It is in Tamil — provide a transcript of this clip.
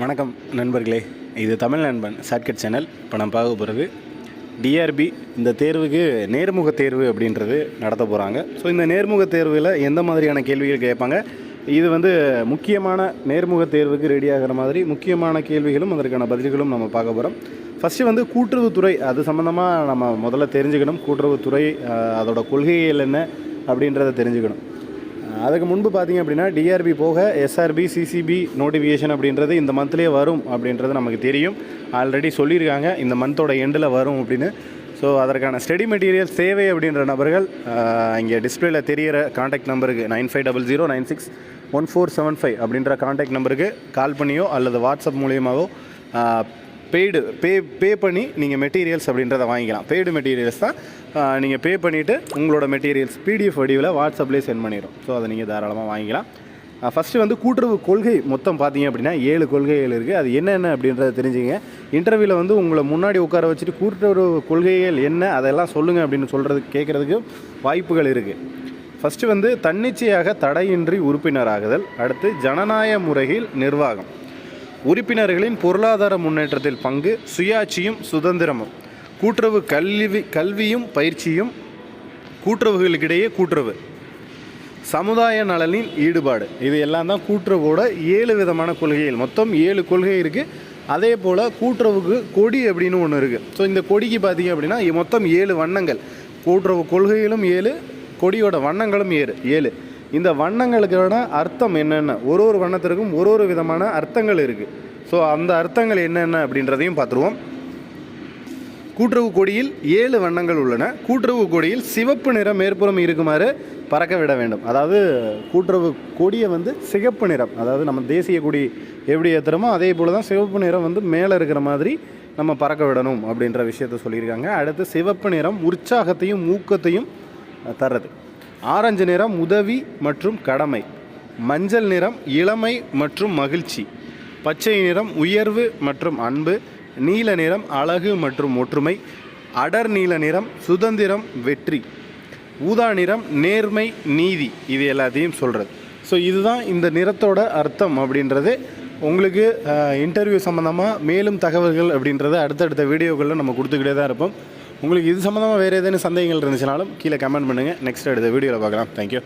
வணக்கம் நண்பர்களே. இது தமிழ் நண்பன் ஷார்ட்கட் சேனல் இப்போ நான் பார்க்க போகிறது டிஆர்பி இந்த தேர்வுக்கு நேர்முக தேர்வு அப்படின்றது நடத்த போகிறாங்க ஸோ இந்த நேர்முக தேர்வில் எந்த மாதிரியான கேள்விகள் கேட்பாங்க? இது வந்து முக்கியமான நேர்முக தேர்வுக்கு ரெடி ஆகிற மாதிரி முக்கியமான கேள்விகளும் அதற்கான பதில்களும் நம்ம பார்க்க போகிறோம் ஃபஸ்ட்டு வந்து கூட்டுறவுத்துறை அது சம்மந்தமாக நம்ம முதல்ல தெரிஞ்சுக்கணும். கூட்டுறவுத்துறை அதோடய அதோட கொள்கைகள் என்ன அப்படின்றத தெரிஞ்சுக்கணும். அதுக்கு முன்பு பார்த்தீங்க அப்படின்னா டிஆர்பி போக எஸ்ஆர்பி சிசிபி நோட்டிஃபிகேஷன் அப்படின்றது இந்த மந்த்லேயே வரும் அப்படின்றது நமக்கு தெரியும். ஆல்ரெடி சொல்லியிருக்காங்க இந்த மந்தோட எண்டில் வரும் அப்படின்னு. ஸோ அதற்கான ஸ்டடி மெட்டீரியல் தேவை அப்படின்ற நபர்கள் இங்கே டிஸ்பிளேல தெரியிற காண்டாக்ட் நம்பருக்கு nine five double zero nine six one four seven five அப்படின்ற காண்டாக்ட் நம்பருக்கு கால் பண்ணியோ அல்லது வாட்ஸ்அப் மூலியமாகவோ பெய்டு பே பே பண்ணி நீங்கள் மெட்டீரியல்ஸ் அப்படின்றத வாங்கிக்கலாம். பெய்டு மெட்டீரியல்ஸ் தான் நீங்கள் பே பண்ணிவிட்டு உங்களோட மெட்டீரியல்ஸ் பிடிஎஃப் வடிவில் வாட்ஸ்அப்லேயே சென்ட் பண்ணிடும் ஸோ அதை நீங்கள் தாராளமாக வாங்கிக்கலாம். ஃபஸ்ட்டு வந்து கூட்டுறவு கொள்கை மொத்தம் பார்த்தீங்க அப்படின்னா ஏழு கொள்கைகள் இருக்குது அது என்னென்ன அப்படின்றத தெரிஞ்சுங்க. இன்டர்வியூவில் வந்து உங்களை முன்னாடி உட்கார வச்சுட்டு கூட்டுறவு கொள்கைகள் என்ன அதெல்லாம் சொல்லுங்கள் அப்படின்னு சொல்கிறது கேட்குறதுக்கு வாய்ப்புகள் இருக்குது ஃபஸ்ட்டு வந்து தன்னிச்சையாக தடையின்றி உறுப்பினராகுதல். அடுத்து ஜனநாயக முறையில் நிர்வாகம். உறுப்பினர்களின் பொருளாதார முன்னேற்றத்தில் பங்கு சுயாட்சியும் சுதந்திரமும். கூட்டுறவு கல்வி கல்வியும் பயிற்சியும் கூட்டுறவுகளுக்கிடையே கூட்டுறவு. சமுதாய நலனின் ஈடுபாடு. இது எல்லாம் தான் கூட்டுறவோட ஏழு விதமான கொள்கைகள். மொத்தம் ஏழு கொள்கை இருக்குது அதே போல் கூட்டுறவுக்கு கொடி அப்படின்னு ஒன்று இருக்குது ஸோ இந்த கொடிக்கு பார்த்தீங்க அப்படின்னா மொத்தம் ஏழு வண்ணங்கள். கூட்டுறவு கொள்கைகளும் ஏழு கொடியோட வண்ணங்களும் ஏழு ஏழு. இந்த வண்ணங்களுக்கான அர்த்தம் என்னென்ன? ஒரு ஒரு வண்ணத்திற்கும் ஒரு ஒரு விதமான அர்த்தங்கள் இருக்குது ஸோ அந்த அர்த்தங்கள் என்னென்ன அப்படின்றதையும் பார்த்துருவோம். கூட்டுறவு கொடியில் ஏழு வண்ணங்கள் உள்ளன. கூட்டுறவு கொடியில் சிவப்பு நிறம் மேற்புறம் இருக்குமாறு பறக்க விட வேண்டும். அதாவது கூட்டுறவு கொடியை வந்து சிகப்பு நிறம் அதாவது நம்ம தேசிய கொடி எப்படி ஏற்றுறோமோ அதே போல் தான் சிவப்பு நிறம் வந்து மேலே இருக்கிற மாதிரி நம்ம பறக்க விடணும் அப்படின்ற விஷயத்த சொல்லியிருக்காங்க. அடுத்து சிவப்பு நிறம் உற்சாகத்தையும் ஊக்கத்தையும் தர்றது. ஆரஞ்சு நிறம் உதவி மற்றும் கடமை. மஞ்சள் நிறம் இளமை மற்றும் மகிழ்ச்சி. பச்சை நிறம் உயர்வு மற்றும் அன்பு. நீல நிறம் அழகு மற்றும் ஒற்றுமை. அடர் நீல நிறம் சுதந்திரம் வெற்றி. ஊதா நிறம் நேர்மை நீதி. இது எல்லாத்தையும் சொல்கிறது ஸோ இதுதான் இந்த நிறத்தோட அர்த்தம் அப்படின்றது. உங்களுக்கு இன்டர்வியூ சம்மந்தமாக மேலும் தகவல்கள் அப்படின்றத அடுத்தடுத்த வீடியோக்களில் நம்ம கொடுத்துக்கிட்டே தான் இருப்போம். உங்களுக்கு இது சம்மந்தமாக வேறு ஏதேனும் சந்தேகங்கள் இருந்துச்சுனாலும் கீழே கமெண்ட் பண்ணுங்கள் நெக்ஸ்ட் எடுத்த வீடியோவில் பார்க்கலாம். தேங்க்யூ